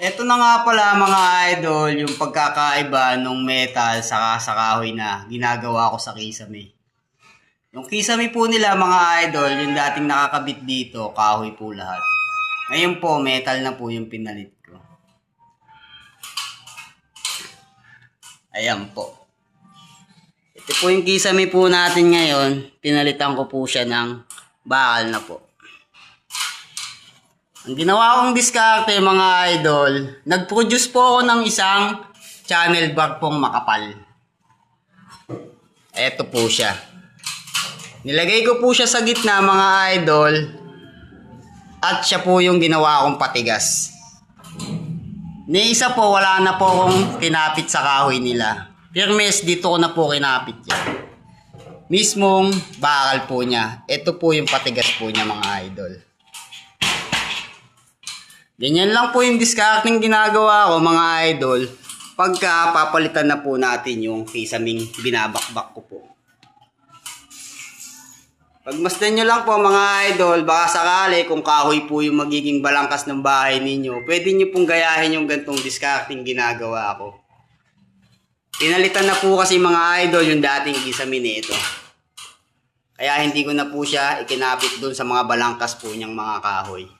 Ito na nga pala mga idol, yung pagkakaiba ng metal sa kahoy na ginagawa ko sa kisame. Yung kisame po nila mga idol, yung dating nakakabit dito, kahoy po lahat. Ngayon po, metal na po yung pinalit ko. Ayan po. Ito po yung kisame po natin ngayon. Pinalitan ko po siya ng bakal na po. Ang ginawa kong diskarte mga idol, nag-produce po ako ng isang channel bar pong makapal. Eto po siya. Nilagay ko po siya sa gitna mga idol at siya po yung ginawa kong patigas. Ni isa po, wala na po akong kinapit sa kahoy nila. Firmes, dito ko na po kinapit yan. Mismong bakal po niya. Ito po yung patigas po niya mga idol. Ganyan lang po yung discarding ginagawa ko mga idol. Pagka papalitan na po natin yung kisaming binabakbak ko po. Pagmasdan nyo lang po mga idol, baka sakali kung kahoy po yung magiging balangkas ng bahay ninyo, pwede nyo pong gayahin yung gantong discarding ginagawa ko. Pinalitan na po kasi mga idol yung dating kisame nito. Kaya hindi ko na po siya ikinapit doon sa mga balangkas po niyang mga kahoy.